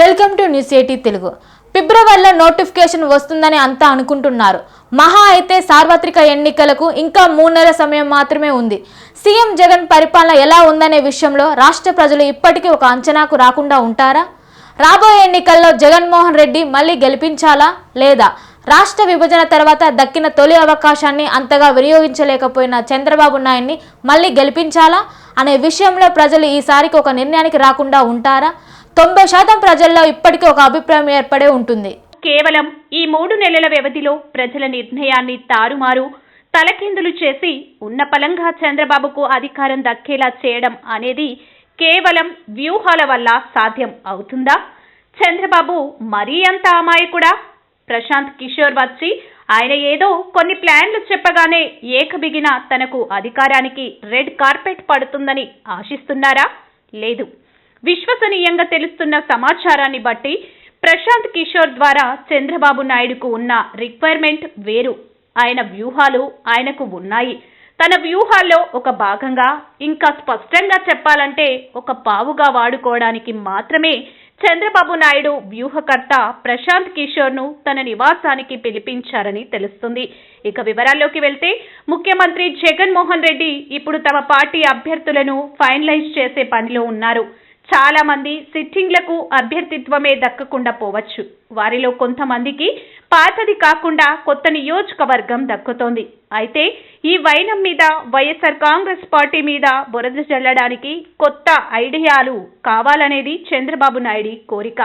Welcome to news eighty Telugu. ఫిబ్రవరిలో notification వస్తుందని అంతా అనుకుంటున్నారు. మహా అయితే సార్వత్రిక ఎన్నికలకు ఇంకా మూడు నెలల సమయం మాత్రమే ఉంది. సీఎం జగన్ పరిపాలన ఎలా ఉందనే విషయంలో రాష్ట్ర ప్రజలు ఇప్పటికీ ఒక అంచనాకు రాకుండా ఉంటారా? రాబోయే ఎన్నికల్లో జగన్మోహన్ రెడ్డి మళ్ళీ గెలిపించాలా లేదా? రాష్ట్ర విభజన తర్వాత దక్కిన తొలి అవకాశాన్ని అంతగా వినియోగించలేకపోయిన చంద్రబాబు నాయుడిని మళ్ళీ గెలిపించాలా? అనే విషయంలో ప్రజలు ఈసారికి ఒక నిర్ణయానికి రాకుండా ఉంటారా? తొంభై శాతం ప్రజల్లో ఇప్పటికీ ఒక అభిప్రాయం ఏర్పడే ఉంటుంది. కేవలం ఈ మూడు నెలల వ్యవధిలో ప్రజల నిర్ణయాన్ని తారుమారు తలకిందులు చేసి ఉన్న పలంగా చంద్రబాబుకు అధికారం దక్కేలా చేయడం అనేది కేవలం వ్యూహాల వల్ల సాధ్యం అవుతుందా? చంద్రబాబు మరీ అంత అమాయకుడా? ప్రశాంత్ కిషోర్ వచ్చి ఆయన ఏదో కొన్ని ప్లాన్లు చెప్పగానే ఏకబిగిన తనకు అధికారానికి రెడ్ కార్పెట్ పడుతుందని ఆశిస్తున్నారా? లేదు. విశ్వసనీయంగా తెలుస్తున్న సమాచారాన్ని బట్టి ప్రశాంత్ కిషోర్ ద్వారా చంద్రబాబు నాయుడుకు ఉన్న రిక్వైర్మెంట్ వేరు. ఆయన వ్యూహాలు ఆయనకు ఉన్నాయి. తన వ్యూహాల్లో ఒక భాగంగా ఇంకా స్పష్టంగా చెప్పాలంటే ఒక పావుగా వాడుకోవడానికి మాత్రమే చంద్రబాబు నాయుడు వ్యూహకర్త ప్రశాంత్ కిషోర్ను తన నివాసానికి పిలిపించారని తెలుస్తుంది. ఇక వివరాల్లోకి వెళ్తే ముఖ్యమంత్రి జగన్మోహన్ రెడ్డి ఇప్పుడు తమ పార్టీ అభ్యర్థులను ఫైనలైజ్ చేసే పనిలో ఉన్నారు. చాలామంది సిట్టింగ్లకు అభ్యర్థిత్వమే దక్కకుండా పోవచ్చు. వారిలో కొంతమందికి పాతది కాకుండా కొత్త నియోజకవర్గం దక్కుతోంది. అయితే ఈ వైనం మీద వైఎస్ఆర్ కాంగ్రెస్ పార్టీ మీద బురద చల్లడానికి కొత్త ఐడియాలు కావాలనేది చంద్రబాబు నాయుడి కోరిక.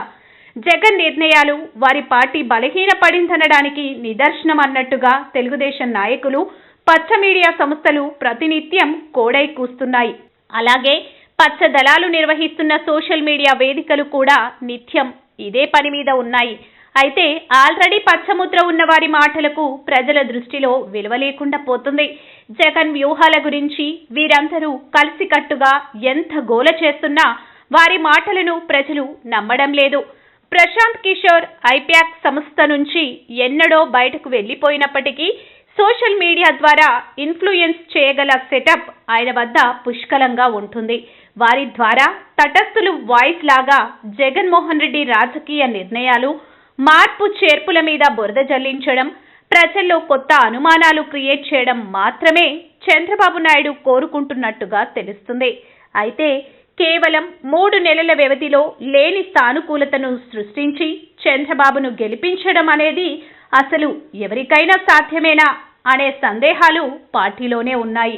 జగన్ నిర్ణయాలు వారి పార్టీ బలహీనపడిందనడానికి నిదర్శనం అన్నట్టుగా తెలుగుదేశం నాయకులు పచ్చ మీడియా సంస్థలు ప్రతినిత్యం కోడై కూస్తున్నాయి. అలాగే పచ్చ దళాలు నిర్వహిస్తున్న సోషల్ మీడియా వేదికలు కూడా నిత్యం ఇదే పని మీద ఉన్నాయి. అయితే ఆల్రెడీ పచ్చముద్ర ఉన్న వారి మాటలకు ప్రజల దృష్టిలో విలువ లేకుండా పోతుంది. జగన్ వ్యూహాల గురించి వీరందరూ కలిసికట్టుగా ఎంత గోల చేస్తున్నా వారి మాటలను ప్రజలు నమ్మడం లేదు. ప్రశాంత్ కిషోర్ ఐప్యాక్ సంస్థ నుంచి ఎన్నడో బయటకు వెళ్ళిపోయినప్పటికీ సోషల్ మీడియా ద్వారా ఇన్ఫ్లుయెన్స్ చేయగల సెటప్ ఆయన వద్ద పుష్కలంగా ఉంటుంది. వారి ద్వారా తటస్థులు వాయిస్ లాగా జగన్మోహన్ రెడ్డి రాజకీయ నిర్ణయాలు మార్పు చేర్పుల మీద బురద జల్లించడం ప్రజల్లో కొత్త అనుమానాలు క్రియేట్ చేయడం మాత్రమే చంద్రబాబు నాయుడు కోరుకుంటున్నట్టుగా తెలుస్తుంది. అయితే కేవలం మూడు నెలల వ్యవధిలో లేని సానుకూలతను సృష్టించి చంద్రబాబును గెలిపించడం అనేది అసలు ఎవరికైనా సాధ్యమేనా? అనే సందేహాలు పార్టీలోనే ఉన్నాయి.